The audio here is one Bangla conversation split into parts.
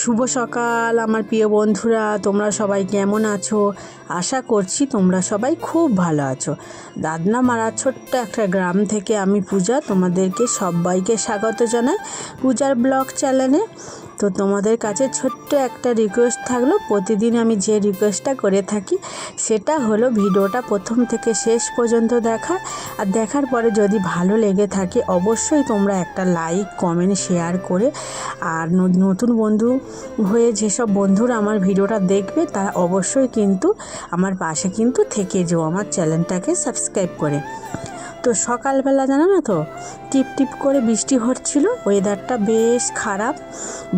শুভ সকাল, আমার প্রিয় বন্ধুরা, তোমরা সবাই কেমন আছো? আশা করছি তোমরা সবাই খুব ভালো আছো। দাদনা মারা ছোট্ট একটা গ্রাম থেকে আমি পূজা তোমাদেরকে সবাইকে স্বাগত জানাই পূজার ব্লগ চ্যানেলে। তো তোমাদের কাছে ছোট্ট একটা রিকোয়েস্ট থাকল। প্রতিদিন আমি যে রিকোয়েস্টটা করে থাকি, সেটা হলো ভিডিওটা প্রথম থেকে শেষ পর্যন্ত দেখা। আর দেখার পরে যদি ভালো লেগে থাকে, অবশ্যই তোমরা একটা লাইক কমেন্ট শেয়ার করে। আর নতুন বন্ধু হয়ে যেসব বন্ধুরা আমার ভিডিওটা দেখবে, তারা অবশ্যই কিন্তু আমার পাশে কিন্তু থেকে যেও, আমার চ্যানেলটাকে সাবস্ক্রাইব করে। তো সকালবেলা জানো না তো? টিপ টিপ করে বৃষ্টি হচ্ছিল ওয়েদারটা বেশ খারাপ।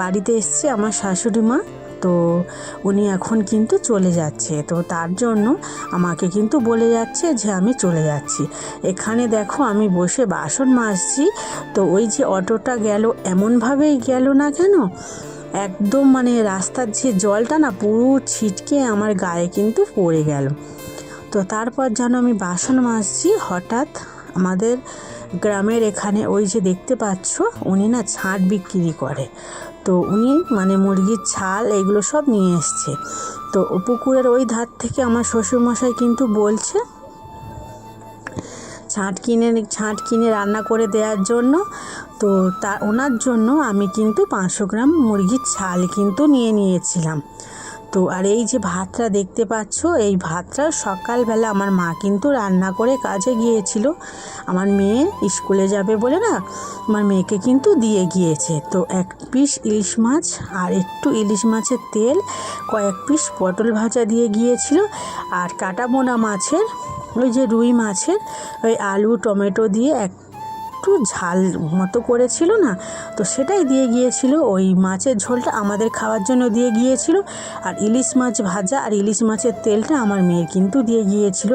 বাড়িতে এসছে আমার শাশুড়ি মা, তো উনি এখন কিন্তু চলে যাচ্ছে। তো তার জন্য আমাকে কিন্তু বলে যাচ্ছে যে আমি চলে যাচ্ছি। এখানে দেখো আমি বসে বাসন মাজছি, তো ওই যে অটোটা গেল, এমনভাবেই গেল না কেন? একদম মানে রাস্তার যে জলটা না পুরো ছিটকে আমার গায়ে কিন্তু পড়ে গেল। তো তারপর যেন আমি বাসন মাজছি, হঠাৎ আমাদের গ্রামের এখানে ওই যে দেখতে পাচ্ছ, উনি না ছাট বিক্রি করে। তো উনি মানে মুরগির ছাল এগুলো সব নিয়ে এসছে। তো পুকুরের ওই ধার থেকে আমার শ্বশুরমশাই কিন্তু বলছে, ছাঁট কিনে ছাঁট কিনে রান্না করে দেওয়ার জন্য। তো তা, ওনার জন্য আমি কিন্তু পাঁচশো গ্রাম মুরগির ছাল কিন্তু নিয়ে নিয়েছিলাম। তো আর এই যে ভাতটা দেখতে পাচ্ছ, এই ভাতটা সকালবেলা আমার মা কিন্তু রান্না করে কাজে গিয়েছিল। আমার মেয়ে স্কুলে যাবে বলে না, আমার মেয়েকে কিন্তু দিয়ে গিয়েছে। তো এক পিস ইলিশ মাছ আর একটু ইলিশ মাছের তেল, কয়েক পিস পটল ভাজা দিয়ে গিয়েছিল। আর কাটা বোনা মাছের, ওই যে রুই মাছের, ওই আলু, টমেটো দিয়ে একটু ঝাল মতো করেছিল না, তো সেটাই দিয়ে গিয়েছিল। ওই মাছের ঝোলটা আমাদের খাওয়ার জন্য দিয়ে গিয়েছিল। আর ইলিশ মাছ ভাজা আর ইলিশ মাছের তেলটা আমার মেয়ের কিন্তু দিয়ে গিয়েছিল।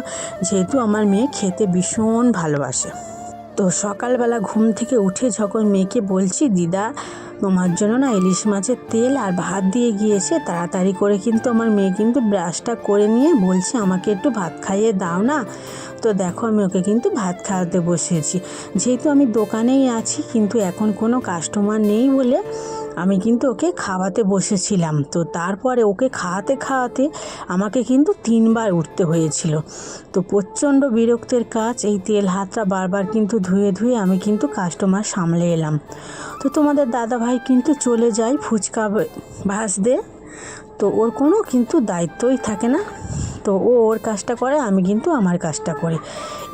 যেহেতু আমার মেয়ে খেতে ভীষণ ভালোবাসে। তো সকালবেলা ঘুম থেকে উঠে যখন মেয়েকে বলছি, দিদা, তোমার জন্য না ইলিশ মাছের তেল আর ভাত দিয়ে গিয়েছে, তাড়াতাড়ি করে কিন্তু আমার মেয়ে কিন্তু ব্রাশটা করে নিয়ে বলছে, আমাকে একটু ভাত খাইয়ে দাও না। তো দেখো, আমি ওকে কিন্তু ভাত খাওয়াতে বসেছি। যেহেতু আমি দোকানেই আছি, কিন্তু এখন কোনো কাস্টমার নেই বলে আমি কিন্তু ওকে খাওয়াতে বসেছিলাম। তো তারপরে ওকে খাওয়াতে খাওয়াতে আমাকে কিন্তু তিনবার উঠতে হয়েছিল। তো প্রচণ্ড বিরক্তের কাজ, এই তেল হাতটা বারবার কিন্তু ধুয়ে ধুয়ে আমি কিন্তু কাস্টমার সামলে এলাম। তো তোমাদের দাদা ভাই কিন্তু চলে যায় ফুচকা ভাজতে। তো ওর কোনো কিন্তু দায়িত্বই থাকে না। তো ও ওর কাজটা করে, আমি কিন্তু আমার কাজটা করি।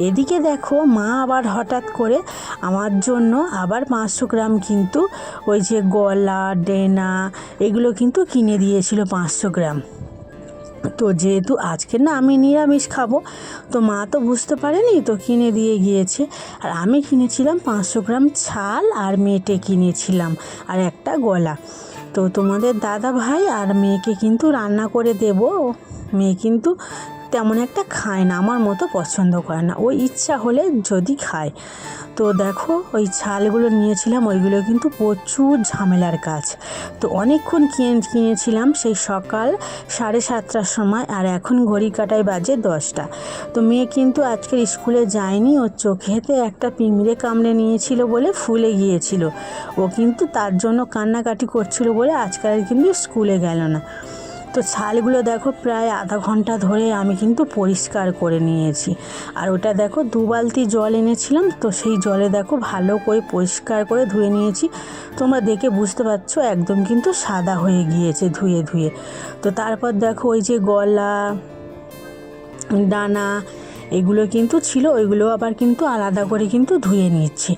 এদিকে দেখো মা আবার হঠাৎ করে আমার জন্য আবার পাঁচশো গ্রাম কিন্তু ওই যে গলা ডেনা এগুলো কিন্তু কিনে দিয়েছিল পাঁচশো গ্রাম। তো যেহেতু আজকে না আমি নিরামিষ খাব, তো মা তো বুঝতে পারেনি তো কিনে দিয়ে গিয়েছে। আর আমি কিনেছিলাম পাঁচশো গ্রাম ছাল আর মেটে কিনেছিলাম, আর একটা গলা। তো তোমাদের দাদা ভাই আর মেয়েকে কিন্তু রান্না করে দেব। মেয়ে কিন্তু তেমন একটা খায় না, আমার মতো পছন্দ করে না। ওই ইচ্ছা হলে যদি খায়। তো দেখো, ওই ছালগুলো নিয়েছিলাম, ওইগুলো কিন্তু প্রচুর ঝামেলার কাজ। তো অনেকক্ষণ কিনে, কিনেছিলাম সেই সকাল সাড়ে সাতটার সময়, আর এখন ঘড়ি কাটায় বাজে দশটা। তো মেয়ে কিন্তু আজকের স্কুলে যায়নি, ওর চোখেতে একটা পিঁমড়ে কামড়ে নিয়েছিল বলে ফুলে গিয়েছিল। ও কিন্তু তার জন্য কান্নাকাটি করছিল বলে আজকাল কিন্তু স্কুলে গেল না। তো ছালগুলো দেখো প্রায় আধা ঘণ্টা ধরে আমি কিন্তু পরিষ্কার করে নিয়েছি। আর ওটা দেখো দু বালতি জল এনেছিলাম, তো সেই জলে দেখো ভালো করে পরিষ্কার করে ধুয়ে নিয়েছি। তোমরা দেখে বুঝতে পারছ একদম কিন্তু সাদা হয়ে গিয়েছে ধুয়ে ধুয়ে। তো তারপর দেখো ওই যে গলা, ডানা এগুলো কিন্তু ছিল, ওইগুলো আবার কিন্তু আলাদা করে কিন্তু ধুয়ে নিচ্ছি।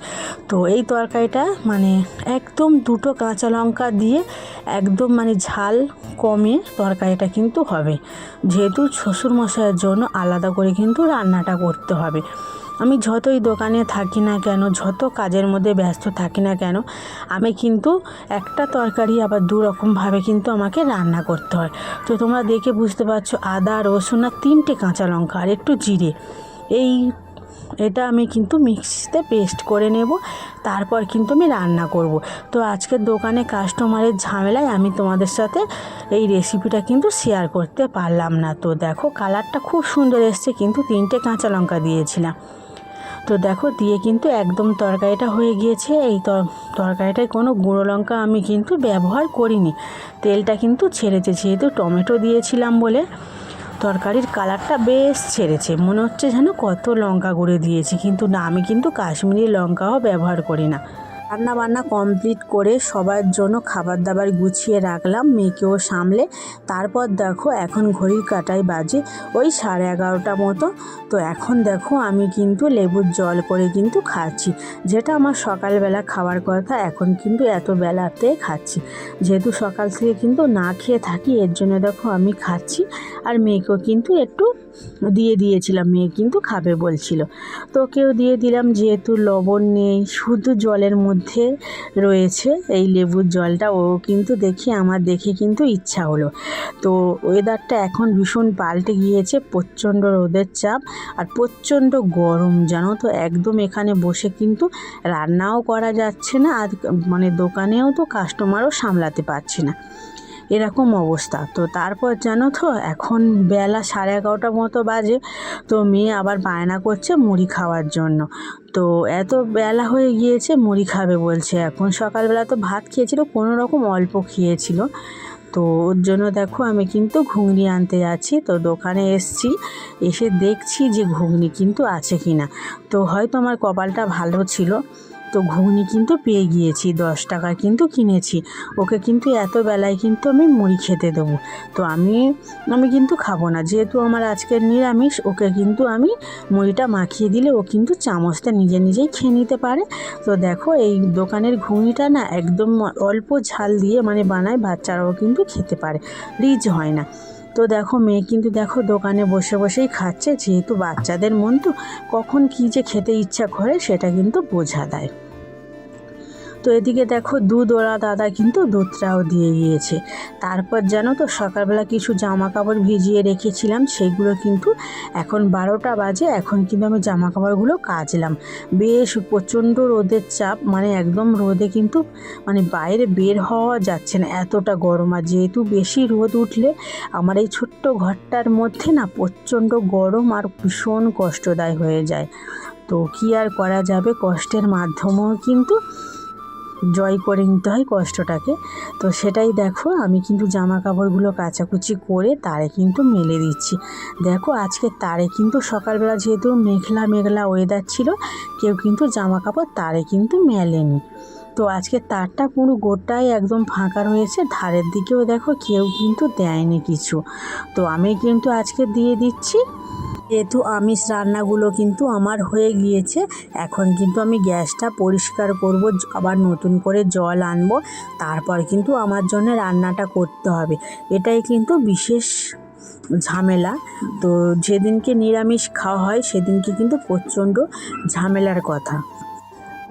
তো এই তরকারিটা মানে একদম দুটো কাঁচা লঙ্কা দিয়ে একদম মানে ঝাল কমে তরকারিটা কিন্তু হবে। যেহেতু শ্বশুর শ্বশুরমশাইয়ের জন্য আলাদা করে কিন্তু রান্নাটা করতে হবে। আমি যতই দোকানে থাকি না কেন, যত কাজের মধ্যে ব্যস্ত থাকি না কেন, আমি কিন্তু একটা তরকারি আবার দু রকমভাবে কিন্তু আমাকে রান্না করতে হয়। তো তোমরা দেখে বুঝতে পারছ, আদা, রসুন আর তিনটে কাঁচা লঙ্কা আর একটু জিরে। এই, এটা আমি কিন্তু মিক্সিতে পেস্ট করে নেব, তারপর কিন্তু আমি রান্না করব। তো আজকের দোকানে কাস্টমারের ঝামেলায় আমি তোমাদের সাথে এই রেসিপিটা কিন্তু শেয়ার করতে পারলাম না। তো দেখো কালারটা খুব সুন্দর এসছে, কিন্তু তিনটে কাঁচা লঙ্কা দিয়েছিলাম। তো দেখো, দিয়ে কিন্তু একদম তরকারিটা হয়ে গিয়েছে। এই তর- তরকারিটায় কোনো গুঁড়ো লঙ্কা আমি কিন্তু ব্যবহার করিনি। তেলটা কিন্তু ছেড়েছে, যেহেতু টমেটো দিয়েছিলাম বলে। তরকারির কালারটা বেশ ছেড়েছে। মনে হচ্ছে যেন কত লঙ্কা গুঁড়ো দিয়েছি। কিন্তু না, আমি কিন্তু কাশ্মীরি লঙ্কাও ব্যবহার করি না। রান্না বান্না কমপ্লিট করে সবার জন্য খাবার দাবার গুছিয়ে রাখলাম, মেয়েকেও সামলে। তারপর দেখো এখন ঘড়ির কাটায় বাজে ওই সাড়ে এগারোটা মতো। তো এখন দেখো আমি কিন্তু লেবুর জল করে কিন্তু খাচ্ছি। যেটা আমার সকালবেলা খাওয়ার কথা, এখন কিন্তু এত বেলাতে খাচ্ছি। যেহেতু সকাল থেকে কিন্তু না খেয়ে থাকি, এর জন্য দেখো আমি খাচ্ছি। আর মেয়েকেও কিন্তু একটু দিয়ে দিয়েছিলাম, মেয়ে কিন্তু খাবে বলছিল। তো ওকেও দিয়ে দিলাম, যেহেতু লবণ নেই, শুধু জলের মধ্যে রয়েছে এই লেবুর জলটা, ও কিন্তু দেখি, আমার দেখে কিন্তু ইচ্ছা হলো। তো ওয়েদারটা এখন ভীষণ পাল্টে গিয়েছে, প্রচণ্ড রোদের চাপ আর প্রচণ্ড গরম, জানো তো? একদম এখানে বসে কিন্তু রান্নাও করা যাচ্ছে না, আর মানে দোকানেও তো কাস্টমারও সামলাতে পারছি না। এরকম অবস্থা। তো তারপর জানো তো, এখন বেলা সাড়ে এগারোটা মতো বাজে, তো মেয়ে আবার বায়না করছে মুড়ি খাওয়ার জন্য। তো এত বেলা হয়ে গিয়েছে, মুড়ি খাবে বলছে এখন। সকালবেলা তো ভাত খেয়েছিল কোনো রকম অল্প খেয়েছিল। তো ওর জন্য দেখো আমি কিন্তু ঘুগনি আনতে যাচ্ছি। তো দোকানে এসছি, এসে দেখছি যে ঘুগনি কিন্তু আছে কি না তো হয়তো আমার কপালটা ভালো ছিল। তো ঘুগনি কিন্তু পেয়ে গিয়েছি, দশ টাকা কিন্তু কিনেছি। ওকে কিন্তু এত বেলায় কিন্তু আমি মুড়ি খেতে দেবো। তো আমি আমি কিন্তু খাব না। যেহেতু আমার আজকের নিরামিষ, ওকে কিন্তু আমি মুড়িটা মাখিয়ে দিলে ও কিন্তু চামচটা নিজে নিজেই খেয়ে নিতে পারে। তো দেখো, এই দোকানের ঘুগনিটা না একদম অল্প ঝাল দিয়ে মানে বানায়, বাচ্চারাও কিন্তু খেতে পারে। রিচ হয় না। তো দেখো, মেয়ে কিন্তু দেখো দোকানে বসে বসেই খাচ্ছে, যেহেতু বাচ্চাদের মন তো কখন কী যে খেতে ইচ্ছা করে সেটা কিন্তু বোঝা দেয় তো এদিকে দেখো দুধ দাদা কিন্তু দুধটাও দিয়ে গিয়েছে। তারপর জানো তো সকালবেলা কিছু জামা কাপড় ভিজিয়ে রেখেছিলাম, সেগুলো কিন্তু এখন বারোটা বাজে, এখন কিন্তু আমি জামা কাপড়গুলো কাচলাম। বেশ প্রচণ্ড রোদের চাপ মানে একদম রোদে কিন্তু মানে বাইরে বের হওয়া যাচ্ছে না, এতটা গরম। আর যেহেতু বেশি রোদ উঠলে আমার এই ছোট্ট ঘরটার মধ্যে না প্রচণ্ড গরম আর ভীষণ কষ্টদায় হয়ে যায়। তো কী আর করা যাবে? কষ্টের মাধ্যমেও কিন্তু জয় করে নিতে হয় কষ্টটাকে। তো সেটাই দেখো, আমি কিন্তু জামা কাপড়গুলো কাচাকুচি করে তারে কিন্তু মেলে দিচ্ছি। দেখো, আজকে তারে কিন্তু সকালবেলা যেহেতু মেঘলা মেঘলা ওয়েদার ছিল, কেউ কিন্তু জামা কাপড় তারে কিন্তু মেলেনি। তো আজকে তারটা পুরো গোটাই একদম ফাঁকা রয়েছে, ধারের দিকেও দেখো কেউ কিন্তু দেয়নি কিছু। তো আমি কিন্তু আজকে দিয়ে দিচ্ছি যেহেতু আমিষ রান্নাগুলো কিন্তু আমার হয়ে গিয়েছে, এখন কিন্তু আমি গ্যাসটা পরিষ্কার করব আবার নতুন করে জল আনব, তারপর কিন্তু আমার জন্য রান্নাটা করতে হবে। এটাই কিন্তু বিশেষ ঝামেলা। তো যেদিনকে নিরামিষ খাওয়া হয়, সেদিনকে কিন্তু প্রচণ্ড ঝামেলার কথা।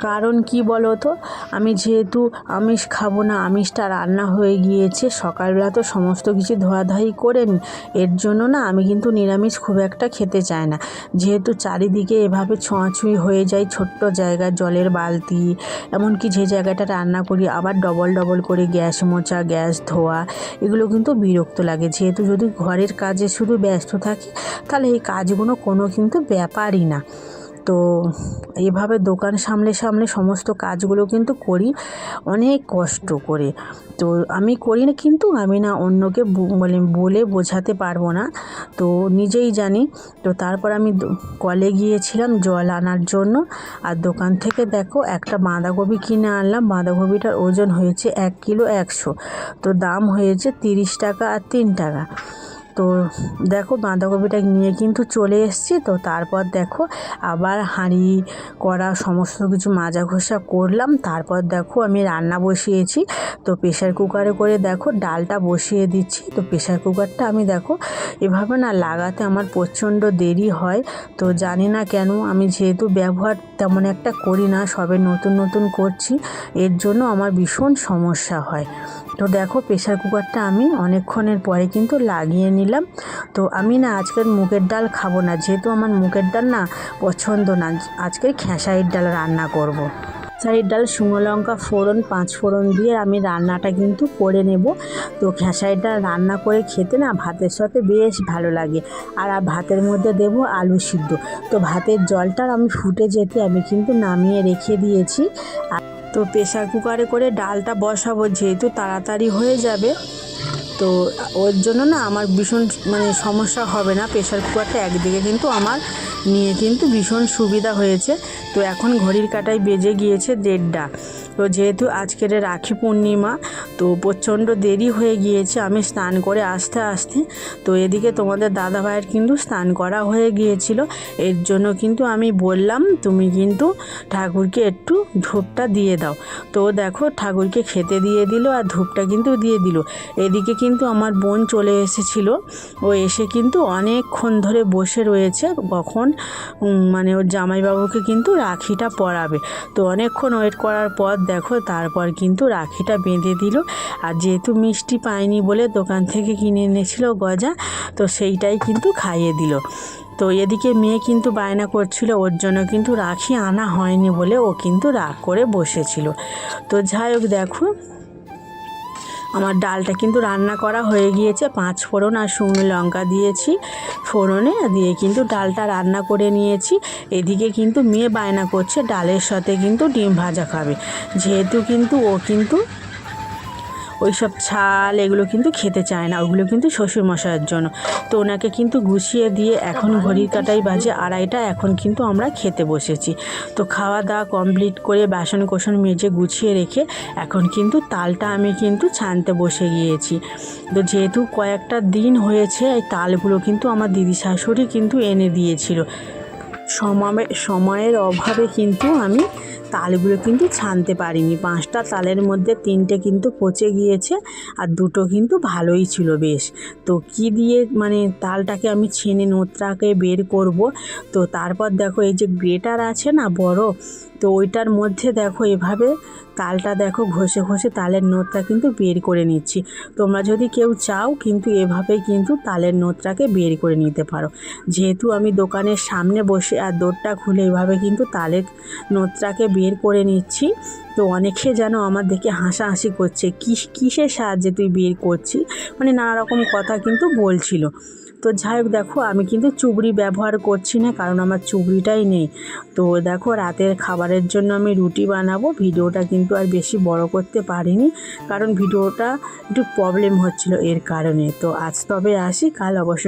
কারণ কি বলো তো আমি যেহেতু আমিষ খাব না, আমিষটা রান্না হয়ে গিয়েছে, সকালবেলা তো সমস্ত কিছু ধোয়াধাই করে নিই এর জন্য না আমি কিন্তু নিরামিষ খুব একটা খেতে চাই না। যেহেতু চারিদিকে এভাবে ছোঁয়াছুঁই হয়ে যায় ছোট্ট জায়গা, জলের বালতি, এমনকি যে জায়গাটা রান্না করি আবার ডবল ডবল করে গ্যাস মোচা গ্যাস ধোয়া, এগুলো কিন্তু বিরক্ত লাগে। যেহেতু যদি ঘরের কাজে শুধু ব্যস্ত থাকি, তাহলে এই কাজগুলো কোনো কিন্তু ব্যাপারই না। তো এইভাবে দোকান সামলে সামলে সমস্ত কাজগুলো কিন্তু করি। অনেক কষ্ট করে। তো আমি করি না, কিন্তু আমি না অন্যকে বু- মানে বলে বোঝাতে পারব না। তো নিজেই জানি। তো তারপর আমি কলে গিয়েছিলাম জল আনার জন্য। আর দোকান থেকে দেখো একটা বাঁধাকপি কিনে আনলাম। বাঁধাকপিটার ওজন হয়েছে এক কিলো একশো। তো দাম হয়েছে তিরিশ টাকা আর তিন টাকা। তো দেখো বাঁধাকপিটা নিয়ে কিন্তু চলে এসেছি। তো তারপর দেখো আবার হাঁড়ি করা সমস্ত কিছু মাজা ঘষা করলাম। তারপর দেখো আমি রান্না বসিয়েছি। তো প্রেশার কুকারে করে দেখো ডালটা বসিয়ে দিচ্ছি। তো প্রেশার কুকারটা আমি দেখো এভাবে না লাগাতে আমার প্রচণ্ড দেরি হয়। তো জানি না কেন আমি যেহেতু ব্যবহার তেমন একটা করি না, সবে নতুন নতুন করছি, এর জন্য আমার ভীষণ সমস্যা হয়। তো দেখো প্রেশার কুকারটা আমি অনেকক্ষণের পরে কিন্তু লাগিয়ে নিলাম। তো আমি না আজকের মুগের ডাল খাব না, যেহেতু আমার মুগের ডাল না পছন্দ না, আজকে খেসারির ডাল রান্না করব। খেসারির ডাল, শুকনো লঙ্কা ফোড়ন, পাঁচ ফোড়ন দিয়ে আমি রান্নাটা কিন্তু করে নেব। তো খেসারির ডাল রান্না করে খেতে না ভাতের সাথে বেশ ভালো লাগে। আর ভাতের মধ্যে দেব আলু সিদ্ধ। তো ভাতের জলটা আমি ফুটে যেতে আমি কিন্তু নামিয়ে রেখে দিয়েছি। তো প্রেশার কুকারে করে ডালটা বসাবো, যেহেতু তাড়াতাড়ি হয়ে যাবে। তো ওর জন্য না আমার ভীষণ মানে সমস্যা হবে না প্রেশার কুকারটা একদিকে কিন্তু আমার, নিয়ে কিন্তু ভীষণ সুবিধা হয়েছে। তো এখন ঘড়ির কাটায় বেজে গিয়েছে দেড়টা। তো যেহেতু আজকের রাখি পূর্ণিমা, তো প্রচণ্ড দেরি হয়ে গিয়েছে, আমি স্নান করে আসতে আসতে। তো এদিকে তোমাদের দাদা ভাইয়ের কিন্তু স্নান করা হয়ে গিয়েছিল। এর জন্য কিন্তু আমি বললাম, তুমি কিন্তু ঠাকুরকে একটু ধূপটা দিয়ে দাও। তো দেখো, ঠাকুরকে খেতে দিয়ে দিল আর ধূপটা কিন্তু দিয়ে দিল। এদিকে কিন্তু আমার বোন চলে এসেছিল। ও এসে কিন্তু অনেকক্ষণ ধরে বসে রয়েছে। কখন মানে ওর জামাইবাবুকে কিন্তু রাখিটা পরাবে। তো অনেকক্ষণ ওয়েট করার পর দেখো, তারপর কিন্তু রাখিটা বেঁধে দিল। আর যেহেতু মিষ্টি পায়নি বলে দোকান থেকে কিনে এনেছিল গজা, তো সেইটাই কিন্তু খাইয়ে দিল। তো এদিকে মেয়ে কিন্তু বায়না করছিল, ওর জন্য কিন্তু রাখি আনা হয়নি বলে ও কিন্তু রাগ করে বসেছিল। তো যাই হোক, দেখো আমার ডালটা কিন্তু রান্না করা হয়ে গিয়েছে। পাঁচ ফোড়ন আর শুকনো লঙ্কা দিয়েছি। ফোড়নে দিয়ে কিন্তু ডালটা রান্না করে নিয়েছি। এদিকে কিন্তু মেয়ে বায়না করছে, ডালের সাথে কিন্তু ডিম ভাজা খাবে। যেহেতু কিন্তু ও কিন্তু ওই সব ছাল এগুলো কিন্তু খেতে চায় না, ওগুলো কিন্তু শ্বশুরমশাইয়ের জন্য। তো ওনাকে কিন্তু গুছিয়ে দিয়ে এখন ঘড়ির কাটাই বাজে আড়াইটা, এখন কিন্তু আমরা খেতে বসেছি। তো খাওয়া দাওয়া কমপ্লিট করে বাসন কোসন মেজে গুছিয়ে রেখে এখন কিন্তু তালটা আমি কিন্তু ছানতে বসে গিয়েছি। তো যেহেতু কয়েকটা দিন হয়েছে, এই তালগুলো কিন্তু আমার দিদি শাশুড়ি কিন্তু এনে দিয়েছিল। সময়ে, সময়ের অভাবে কিন্তু আমি তালগুলো কিন্তু ছানতে পারিনি। পাঁচটা তালের মধ্যে তিনটে কিন্তু পচে গিয়েছে আর দুটো কিন্তু ভালোই ছিল বেশ। তো কি দিয়ে মানে তালটাকে আমি ছেনে নোতরাকে বের করব? তো তারপর দেখো এই যে গ্রেটার আছে না বড়, তো ওইটার মধ্যে দেখো এভাবে তালটা দেখো ঘষে ঘষে তালের নোটটা কিন্তু বের করে নিচ্ছি। তোমরা যদি কেউ চাও কিন্তু এভাবে কিন্তু তালের নোটটাকে বের করে নিতে পারো। যেহেতু আমি দোকানের সামনে বসে আর দোরটা খুলে এভাবে কিন্তু তালের নোটটাকে বের করে নিচ্ছি। তো অনেকে যেন আমার দেখে হাসাহাসি করছে, কি, কিসের সাহায্যে তুই বের করছিস? মানে নানা রকম কথা কিন্তু বলছিল। তো যাই হোক, দেখো, আমি কিন্তু চুবড়ি ব্যবহার করছি না, কারণ আমার চুবড়িটাই নেই। তো দেখো, রাতের খাবারের জন্য আমি রুটি বানাবো। ভিডিওটা কিন্তু আর বেশি বড় করতে পারিনি, কারণ ভিডিওটা একটু প্রবলেম হচ্ছিল এর কারণে। তো আজ তবে আসি, কাল অবশ্য